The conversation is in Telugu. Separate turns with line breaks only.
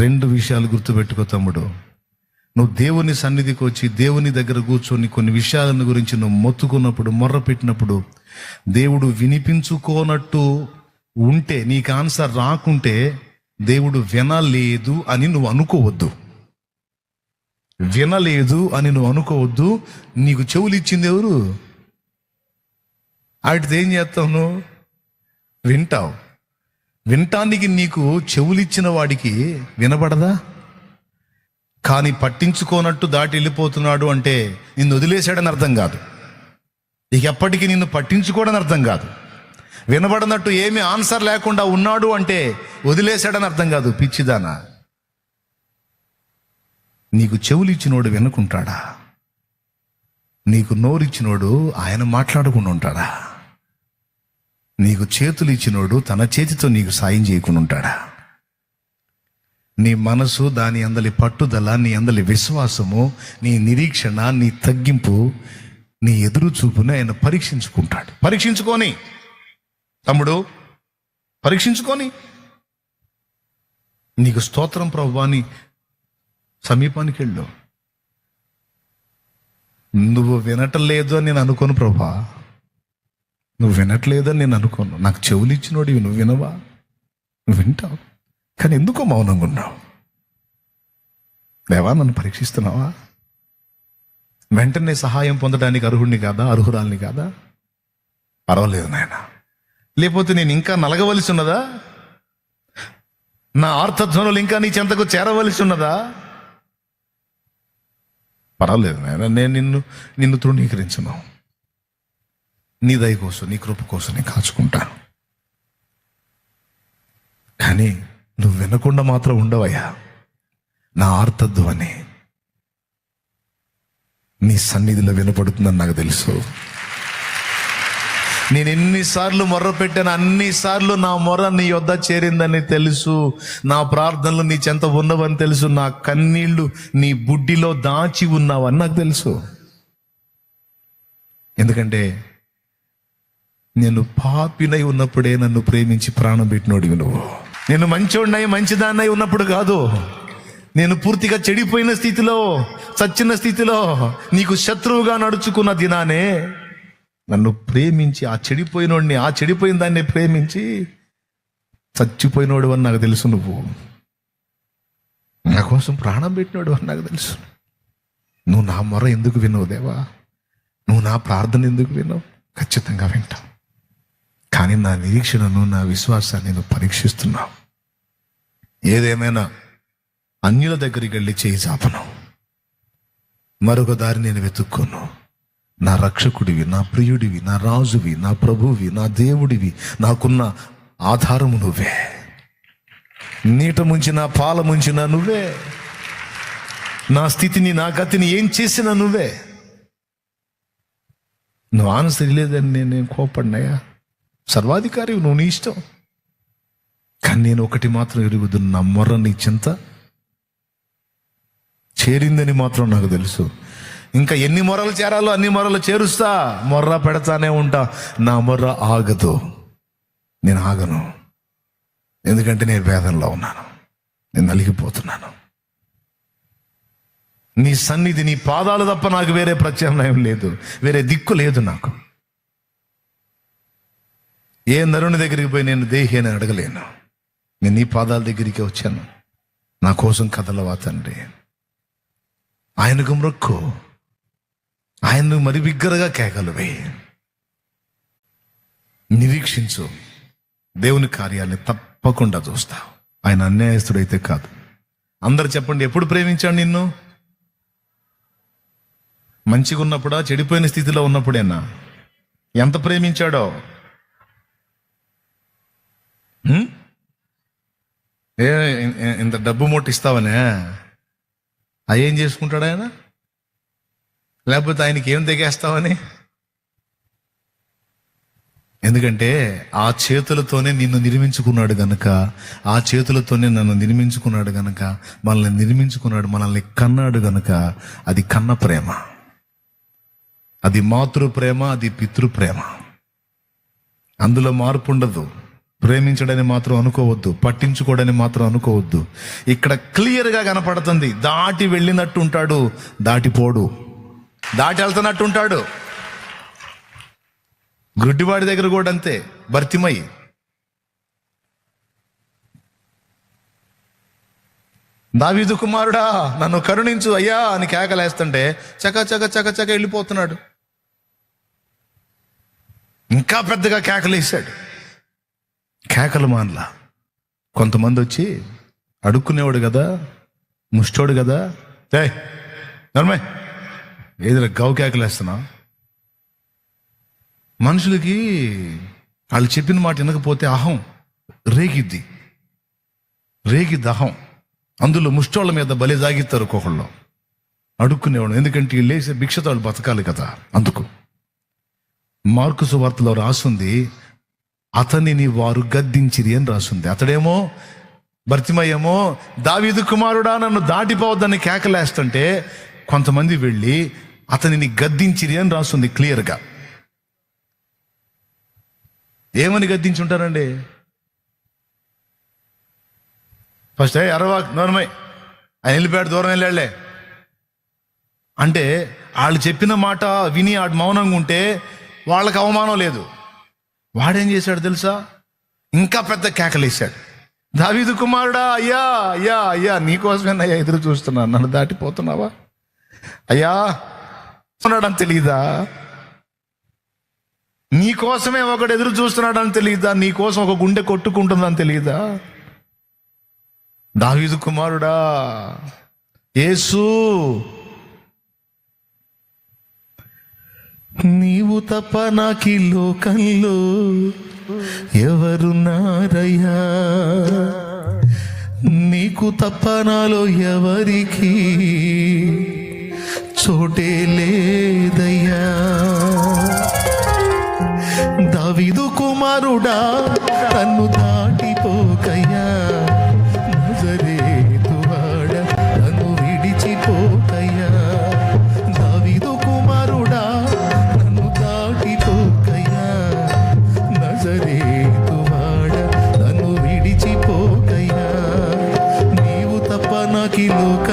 రెండు విషయాలు గుర్తుపెట్టుకో తమ్ముడు. నువ్వు దేవుని సన్నిధికి వచ్చి దేవుని దగ్గర కూర్చొని కొన్ని విషయాలను గురించి నువ్వు మొత్తుకున్నప్పుడు మొర్ర పెట్టినప్పుడు దేవుడు వినిపించుకోనట్టు ఉంటే నీకు ఆన్సర్ రాకుంటే దేవుడు వినలేదు అని నువ్వు అనుకోవద్దు. వినలేదు అని నువ్వు అనుకోవద్దు. నీకు చెవులు ఇచ్చింది ఎవరు? వాటితో ఏం చేస్తావు నువ్వు? వింటావు. వినటానికి నీకు చెవులిచ్చిన వాడికి వినబడదా? కానీ పట్టించుకోనట్టు దాటి వెళ్ళిపోతున్నాడు అంటే నిన్ను వదిలేశాడని అర్థం కాదు. ఇక ఎప్పటికీ నిన్ను పట్టించుకోడని అర్థం కాదు. వినబడినట్టు ఏమీ ఆన్సర్ లేకుండా ఉన్నాడు అంటే వదిలేశాడని అర్థం కాదు పిచ్చిదానా. నీకు చెవులు ఇచ్చినోడు వినుకుంటాడా? నీకు నోరిచ్చినోడు ఆయన మాట్లాడకుండా ఉంటాడా నీకు చేతులు ఇచ్చినోడు తన చేతితో నీకు సాయం చేయకుండా ఉంటాడా? నీ మనసు దాని అందలి పట్టుదల నీ అందలి విశ్వాసము నీ నిరీక్షణ నీ తగ్గింపు నీ ఎదురు చూపుని ఆయన పరీక్షించుకుంటాడు. పరీక్షించుకొని. తమ్ముడు పరీక్షించుకొని. నీకు స్తోత్రం ప్రభాని సమీపానికి వెళ్ళు నువ్వు వినటం లేదు అని నేను అనుకోను ప్రభా నువ్వు వినట్లేదని నేను అనుకోను. నాకు చెవులు ఇచ్చినోడివి నువ్వు వినవా? నువ్వు వింటావు. కానీ ఎందుకో మౌనంగా ఉన్నావు? దేవా నన్ను పరీక్షిస్తున్నావా? వెంటనే సహాయం పొందడానికి అర్హుడిని కాదా? అర్హురాల్ని కాదా? పర్వాలేదు నాయన. లేకపోతే నేను ఇంకా నలగవలసి ఉన్నదా? నా ఆర్థధ్వనులు ఇంకా నీ చెంతకు చేరవలసి ఉన్నదా? పర్వాలేదు నాయన. నేను నిన్ను నిన్ను తృణీకరించున్నావు నీ దయ కోసం నీ కృప కోసం నేను కాచుకుంటాను. కానీ నువ్వు వినకుండా మాత్రం ఉండవయ్యా. నా ఆర్తధ్వని నీ సన్నిధిలో వినపడుతుందని నాకు తెలుసు. నేను ఎన్నిసార్లు మొర్ర పెట్టాను అన్నిసార్లు నా మొర్ర నీ యొద్ద చేరిందని తెలుసు. నా ప్రార్థనలు నీ చెంత ఉన్నవని తెలుసు. నా కన్నీళ్ళు నీ బుడ్డిలో దాచి ఉన్నావని నాకు తెలుసు. ఎందుకంటే నేను పాపినై ఉన్నప్పుడే నన్ను ప్రేమించి ప్రాణం పెట్టినోడివి నువ్వు. నేను మంచోడినై మంచిదాన్నై ఉన్నప్పుడు కాదు. నేను పూర్తిగా చెడిపోయిన స్థితిలో చచ్చిన స్థితిలో నీకు శత్రువుగా నడుచుకున్న దినానే నన్ను ప్రేమించి ఆ చెడిపోయినోడిని ఆ చెడిపోయిన దాన్ని ప్రేమించి చచ్చిపోయినోడు అని నాకు తెలుసు నువ్వు. నా కోసం ప్రాణం పెట్టినోడు అని నాకు తెలుసు. నువ్వు నా మొర ఎందుకు వినవు దేవా? నువ్వు నా ప్రార్థన ఎందుకు వినవు ఖచ్చితంగా వింటావు కానీ నా నిరీక్షణను నా విశ్వాసాన్ని నువ్వు పరీక్షిస్తున్నావు. ఏదేమైనా అన్యుల దగ్గరికి వెళ్ళి చేయి చాపను. మరొక దారి నేను వెతుక్కోను. నా రక్షకుడివి నా ప్రియుడివి నా రాజువి నా ప్రభువి నా దేవుడివి నాకున్న ఆధారము నువ్వే. నీట ముంచిన పాల ముంచిన నువ్వే. నా స్థితిని నా గతిని ఏం చేసినా నువ్వే. నువ్వు ఆన్సర్ లేదని నేను కోపడినాయా సర్వాధికారి నువ్వు నీ ఇష్టం. కానీ నేను ఒకటి మాత్రం ఎరుగుదు నా మొర్ర నీ చింత. చేరిందని మాత్రం నాకు తెలుసు. ఇంకా ఎన్ని మొరలు చేరాలో అన్ని మొరలు చేరుస్తా. మొర్ర పెడతానే ఉంటా. నా మొర్ర ఆగదు. నేను ఆగను. ఎందుకంటే నేను వేదనలో ఉన్నాను. నేను నలిగిపోతున్నాను. నీ సన్నిధి నీ పాదాలు తప్ప నాకు వేరే ప్రత్యామ్నాయం లేదు. వేరే దిక్కు లేదు నాకు. ఏ నరుని దగ్గరికి పోయి నేను దేహి అని అడగలేను. నేను నీ పాదాల దగ్గరికి వచ్చాను. నా కోసం కథలవా తండ్రి? ఆయనకు మ్రొక్కు ఆయన్ను మరి బిగ్గరగా కేకలువే. నిరీక్షించు. దేవుని కార్యాన్ని తప్పకుండా చూస్తావు. ఆయన అన్యాయస్తుడైతే కాదు. అందరు చెప్పండి ఎప్పుడు ప్రేమించాడు నిన్ను? మంచిగా ఉన్నప్పుడా చెడిపోయిన స్థితిలో ఉన్నప్పుడేనా? ఎంత ప్రేమించాడో? ఏ ఇంత డబ్బు మూట ఇస్తావనే ఏం చేసుకుంటాడు ఆయన? లేకపోతే ఆయనకి ఏం తెగేస్తావని? ఎందుకంటే ఆ చేతులతోనే నిన్ను నిర్మించుకున్నాడు గనక ఆ చేతులతోనే నన్ను నిర్మించుకున్నాడు గనక మనల్ని నిర్మించుకున్నాడు మనల్ని కన్నాడు గనక అది కన్న ప్రేమ. అది మాతృ ప్రేమ అది పితృ ప్రేమ. అందులో మార్పు ఉండదు ప్రేమించడని మాత్రం అనుకోవద్దు పట్టించుకోడని మాత్రం అనుకోవద్దు. ఇక్కడ క్లియర్గా కనపడుతుంది దాటి వెళ్ళినట్టు ఉంటాడు దాటిపోడు. దాటి వెళ్తున్నట్టు ఉంటాడు. గుడ్డివాడి దగ్గర కూడా అంతే భర్తిమై. దావీదు కుమారుడా నన్ను కరుణించు అయ్యా అని కేకలేస్తుంటే చక చక చక చక వెళ్ళిపోతున్నాడు. ఇంకా పెద్దగా కేకలేశాడు. కేకలు మానలా కొంతమంది వచ్చి అడుక్కునేవాడు కదా ముష్టోడు కదా ఏ నర్మే ఏదైనా గౌ కేకలేస్తున్నా మనుషులకి వాళ్ళు చెప్పిన మాట వినకపోతే అహం రేగిద్ది. రేగిద్ది అహం. అందులో ముష్టోళ్ళ మీద బలి జాగిస్తారు ఒక్కొక్కళ్ళు అడుక్కునేవాడు ఎందుకంటే వీళ్ళు లేసే భిక్షతో వాళ్ళు బతకాలి కదా అందుకు. మార్కు సువార్తలో రాసుంది అతనిని వారు గద్దించిరి అని రాసుంది. అతడేమో భర్తిమయ్యేమో దావీదు కుమారుడా నన్ను దాటిపోవద్దని కేకలేస్తుంటే కొంతమంది వెళ్ళి అతనిని గద్దించిరి అని రాస్తుంది క్లియర్గా. ఏమని గద్దించుంటారండి? ఫస్ట్ ఏ అరవా నోరమై ఆయన వెళ్ళిపోయాడు దూరం వెళ్ళాడులే. అంటే వాళ్ళు చెప్పిన మాట విని ఆడు మౌనంగా ఉంటే వాళ్ళకి అవమానం లేదు. వాడేం చేశాడు తెలుసా? ఇంకా పెద్ద కేకలేశాడు. దావీదు కుమారుడా అయ్యా అయ్యా అయ్యా నీకోసమే అయ్యా ఎదురు చూస్తున్నాను నన్ను దాటిపోతున్నావా? అయ్యా ఉన్నాడని తెలియదా నీకోసమే ఒకడు ఎదురు చూస్తున్నాడని తెలియదా నీకోసం ఒక గుండె కొట్టుకుంటుందని తెలియదా దావీదు కుమారుడా యేసు నీవు తప్ప నాకి లోకంలో ఎవరున్నారయ్యా? నీకు తప్ప నాలో ఎవరికి చోటే లేదయ్యా. దావిదు కుమారుడా తన్ను దాటిపోకయ్యా. తప్ప నాకి